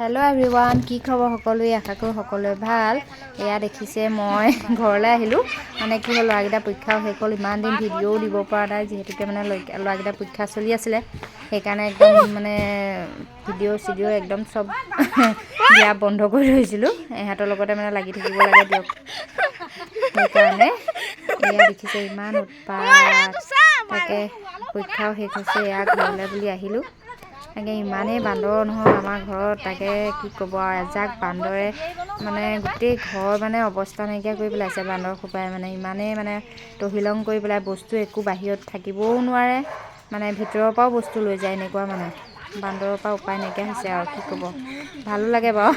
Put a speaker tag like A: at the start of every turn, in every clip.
A: Hello everyone কি খবৰ সকলোৱে? আশা কৰোঁ সকলোৱে ভাল। এয়া দেখিছে মই ঘৰলৈ আহিলোঁ। মানে কি হ'ল ল'ৰাকেইটা পৰীক্ষাও শেষ হ'ল। ইমান দিন ভিডিঅ'ও দিব পৰা নাই যিহেতুকে মানে ল'ৰা- ল'ৰাকেইটা পৰীক্ষা চলি আছিলে। সেইকাৰণে একদম মানে ভিডিঅ' চিডিঅ' একদম চব দিয়া বন্ধ কৰি থৈছিলোঁ। ইহঁতৰ লগতে মানে লাগি থাকিব লাগে দিয়ক। সেইকাৰণে এয়া দেখিছে ইমান উৎপাত। তাকে পৰীক্ষাও শেষ হৈছে এয়া ঘৰলৈ বুলি আহিলোঁ। তাকে ইমানেই বান্দৰ নহয় আমাৰ ঘৰত তাকে কি ক'ব আৰু এজাক বান্দৰে মানে গোটেই ঘৰ মানে অৱস্থা নাইকিয়া কৰি পেলাইছে বান্দৰ সোপাই মানে ইমানেই মানে তহিলং কৰি পেলাই বস্তু একো বাহিৰত থাকিবও নোৱাৰে মানে ভিতৰৰ পৰাও বস্তু লৈ যায় এনেকুৱা মানে বান্দৰৰ পৰা উপায় নাইকিয়া হৈছে আৰু কি ক'ব। ভালো লাগে বাৰু।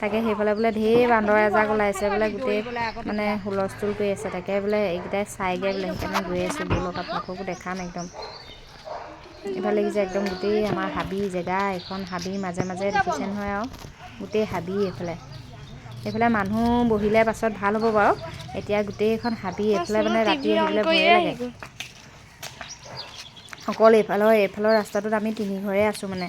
A: তাকে সেইফালে বোলে ঢেৰ বান্দৰ এজাক ওলাইছে বোলে গোটেই মানে হুলস্থুল কৰি আছে তাকে বোলে এইকেইটাই চাইগৈ বোলে সেইকাৰণে গৈ আছোঁ ব'লক আপোনালোককো দেখাম একদম। এইফালে দেখিছে একদম গোটেই আমাৰ হাবি জেগা এখন হাবিৰ মাজে মাজে দেখিছে নহয় আৰু। গোটেই হাবি এইফালে। এইফালে মানুহ বহিলে পাছত ভাল হ'ব বাৰু। এতিয়া গোটেইখন হাবি এইফালে মানে ৰাতি আহিবলৈ ভয়ে লাগে। অকল এইফালৰ এইফালৰ ৰাস্তাটোত আমি তিনি ঘৰে আছোঁ মানে।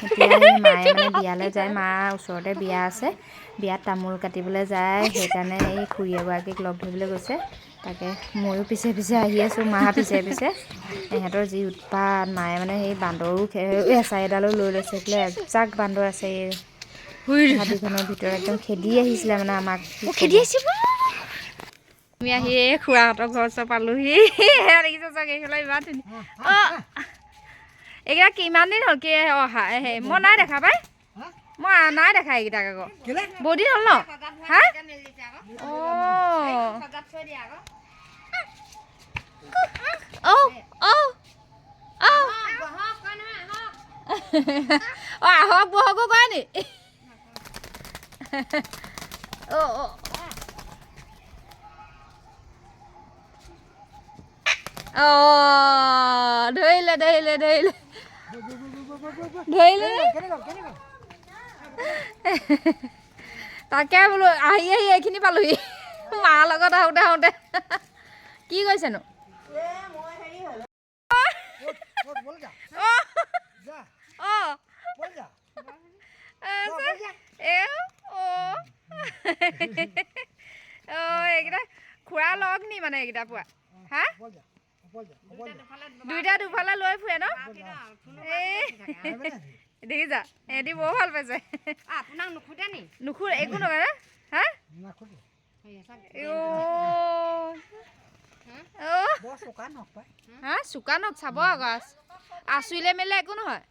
A: এতিয়া মায়ে মানে বিয়ালৈ যায় মাৰ ওচৰতে বিয়া আছে। বিয়াত তামোল কাটিবলৈ যায় সেইকাৰণে এই খুৰী এগৰাকীক লগ ধৰিবলৈ গৈছে। তাকে ময়ো পিছে পিছে আহি আছোঁ মা পিছে পিছে। ইহঁতৰ যি উৎপাত মায়ে মানে সেই বান্দৰো এচাৰি এডালো লৈ লৈছে বোলে এজাক বান্দৰ আছে এই হাবিখনৰ ভিতৰত। একদম খেদি আহিছিলে মানে আমাক। খেদি আহিছে আমি আহি এই খুৰাহঁতৰ ঘৰ ওচৰ পালোহি। দেখিছে চাগে এইফালে ইমান ধুনীয়া। অঁ এইকেইটা কিমান দিন হ'ল? কি অহা সেই মই নাই দেখা পাই। মই নাই দেখা এইকেইটাক আকৌ। বহুত দিন হ'ল ন? হা? অঁ অঁ অঁ অঁ অঁ আহক বহকো কয় নি অঁ অঁ অঁ ধৰিলে ধৰিলে ধৰিলে ধৰিলে তাকে বোলো আহি আহি এইখিনি পালোহি মাৰ লগত আহোঁতে আহোঁতে। কি কৈছেনো? এইকেইটা খুৰা লগ নি মানে এইকেইটা পোৱা হা? দুইটা দুফালে লৈ ফুৰে ন? এই দেখিছা সিহঁতি বৰ ভাল পাইছে।
B: আপোনাক নুখুটে নি?
A: নুখুৰ একো নকৰে না হা হা নখ চাব আকৌ আচ- আচুৰিলে মেলিলে একো নহয়।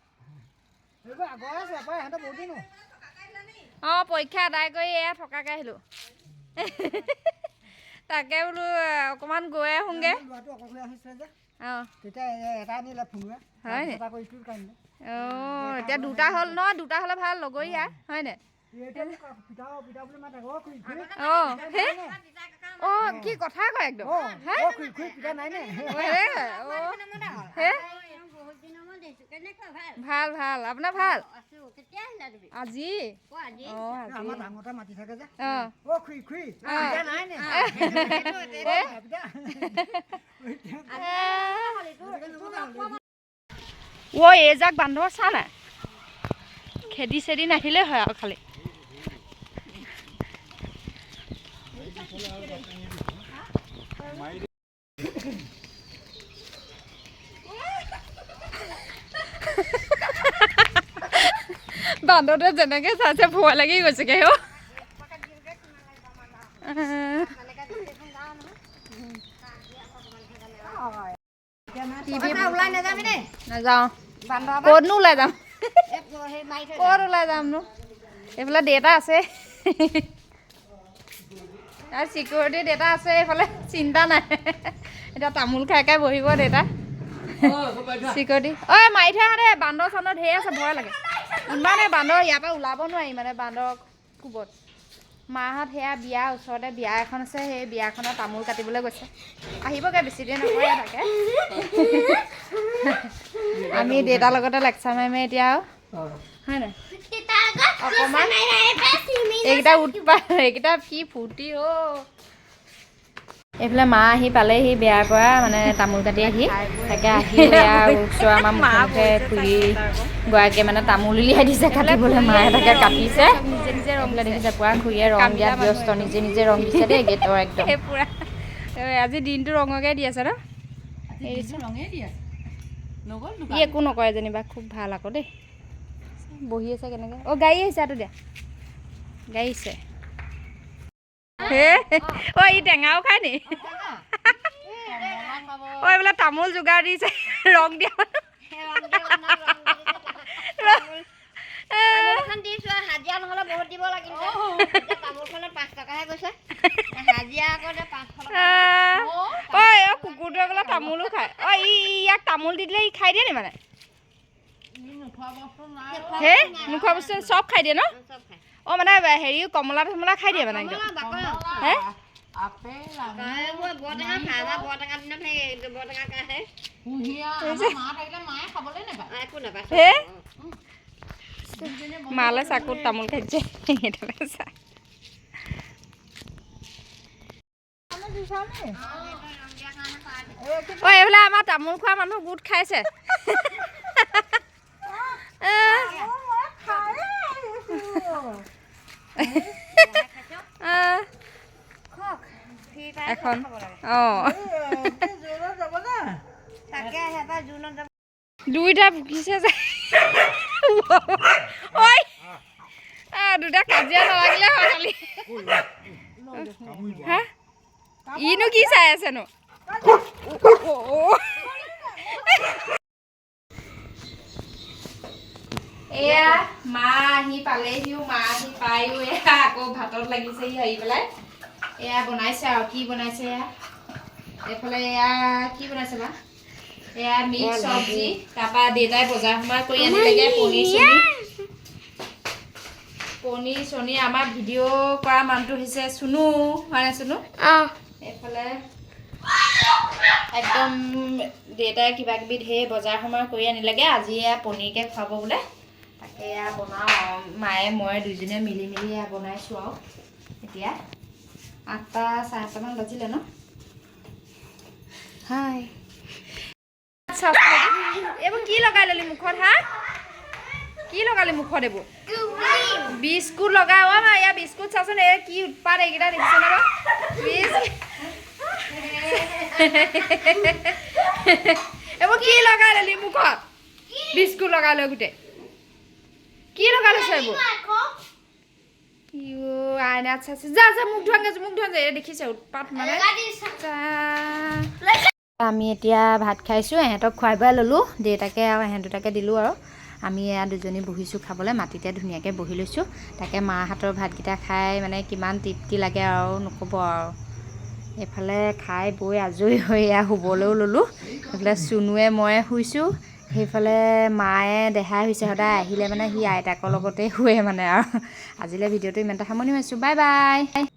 A: অঁ পৰীক্ষা আদায় কৰি এয়া থকাকে আহিলোঁ তাকে বোলো অকণমান গৈ আহোঁগৈ অঁ এতিয়া দুটা হ'ল ন দুটা হ'লে ভাল লগৰীয়া হয়নে কি কথা কয় একদম?
B: ভাল?
A: ভাল আপোনাৰ ভাল? আজি?
B: অ
A: এইজাক বান্দৰ চা নাই খেদি চেদি নাহিলে হয় আৰু খালি। বান্দৰটোৱে যেনেকে চাইছে ভয় লাগি গৈছেগে অ' নাযাওঁ
B: বান্দৰ
A: ক'তনো ওলাই যাম
B: সেই
A: ক'ত ওলাই যামনো এইফালে দেউতা আছে আৰু চিকিউৰিটি দেউতা আছে এইফালে চিন্তা নাই এতিয়া তামোল খাই খাই বহিব দেউতা চিকিউৰিটি ঐ মাৰি থৈ আহা বান্দৰ চান্দৰ ধেৰ আছে ভয় লাগে। ইমানে বান্দৰ ইয়াৰ পৰা ওলাব নোৱাৰি মানে বান্দৰ কোবত। মাহঁত সেয়া বিয়া ওচৰতে বিয়া এখন আছে সেই বিয়াখনত তামোল কাটিবলৈ গৈছে। আহিবগৈ বেছি দেৰি নকৰে তাকে আমি দেউতাৰ লগতে লেকচাৰ মাৰি এতিয়া আৰু। হয় নাই? অকণমান এইকেইটা উৎপাত এইকেইটা কি ফূৰ্তি অ'
C: এইফালে মা আহি পালেহি বিয়াৰ পৰা মানে তামোল কাটি আহি। তাকে আহি ওচৰৰ আমাৰ মুখে মুখে খুৰী গৰাকীয়ে মানে তামোল উলিয়াই দিছে কাটিবলৈ। মায়ে তাকে কাটিছে। নিজে নিজে ৰং দেখিছে পুৰা খুৰীয়ে ৰং দিয়াত ব্যস্ত নিজে নিজে ৰং দিছে দেই গেটৰ একদম।
A: পুৰা। আজি দিনটো ৰঙকে দি আছে ন? ই একো নকৰে যেনিবা খুব ভাল আকৌ দেই। বহি আছে কেনেকে? অ গাড়ী আহিছে আটো দিয়া। গাড়ী আহিছে। হে অ ই টেঙাও খায় নি? অ এইবিলাক তামোল যোগাৰ দিছে ৰং দিয়া
B: তামোলখন দিছো আৰু হাজিৰা নহ'লে বহুত দিব লাগিল যে। এতিয়া তামোলখনত পাঁচ টকাহে গৈছে হাজিৰা আকৌ এতিয়া পাঁচশ টকা
A: ঐ অ কুকুৰটোৱে বোলে তামোলো খায় অ ই ই ইয়াক তামোল দি দিলে ই খাই দিয়ে নি মানে হে নোখোৱা বস্তু চব খাই দিয়ে ন
B: চব খায়
A: অ মানে হেৰি কমলা চমলা খাই দিয়ে মানে একদম
B: বাকল
A: হে
B: এইবোৰ বৰটেঙা খায় আমাৰ বৰটেঙা দিনত সেই বৰটেঙা খায় একো নাপায় চব
A: হে?
B: খায়।
A: মালে চাকুত তামোল খাইছে সেইটোকে চা অ এইফালে আমাৰ তামোল খোৱা মানুহ গোট খাইছে এ, আ,
B: ফ্ৰী পাই
A: এখন
B: খাব লাগে।
A: অ
B: তাকে সেইবাৰ জুনত যাব।
A: দুইটা ভুকিছে যে ঐ আ, দুটা কাজিয়া নালাগিলে হয় খালি। হা? ইনো কি চাই আছেনো অ, অ, অ। এয়া মা আহি পালেহিও মা আহি পায়ো। এয়া আকৌ ভাতত লাগিছেহি আহি পেলাই। এয়া বনাইছে আৰু কি বনাইছে এয়া? এইফালে এয়া কি বনাইছে বা? এয়া মিক্স চব্জি তাৰপা দেউতাই বজাৰ সমাৰ কৰি আনিলেগে পনীৰ চনীৰ। পনীৰ চনীৰ আমাৰ ভিডিঅ' কৰা মানুহটো হৈছে চুনু হয় নাই চুনু? এইফালে একদম দেউতাই কিবা কিবি ধেৰ বজাৰ সমাৰ কৰি আনিলেগে আজি এয়া পনীৰকে খুৱাব বোলে। এয়া বনাওঁ মায়ে, মই দুইজনীয়ে মিলি মিলি এয়া বনাইছোঁ আৰু। এতিয়া আঠটা চাৰে আঠটামান বাজিলে ন? হাই। এইবোৰ কি লগাই ললি মুখত, হা? কি লগালি মুখত এইবোৰ? বিস্কুট লগাই, অ মা ইয়াৰ বিস্কুট চাচোন এই কি উৎপাত এইকেইটা দেখিছেনে বাৰু? এইবোৰ কি লগাই ললি মুখত? বিস্কুট লগাই লৈ গোটেই। কি যা যা মুখ ধোৱাংগে মুখ দেখিছে উৎপাত মানে।
C: আমি এতিয়া ভাত খাইছোঁ এহেঁতক খুৱাই বুৱাই ল'লোঁ দেউতাকে আৰু এহেঁত দুটাকে দিলোঁ আৰু আমি এয়া দুজনী বহিছোঁ খাবলৈ মাটিতে ধুনীয়াকৈ বহি লৈছোঁ তাকে মাৰ হাতৰ ভাতকেইটা খাই মানে কিমান তৃপ্তি লাগে আৰু নক'ব আৰু এইফালে খাই বৈ আজৰি হৈ এয়া শুবলৈও ল'লোঁ এইফালে চুনুৱে ময়ে শুইছোঁ সেইফালে মায়ে দেহাই হৈছে সদায় আহিলে মানে সি আইতাকৰ লগতে শুৱে মানে আৰু। আজিলৈ ভিডিঅ'টো ইমানটা সামৰণি মাৰিছোঁ। Bye bye.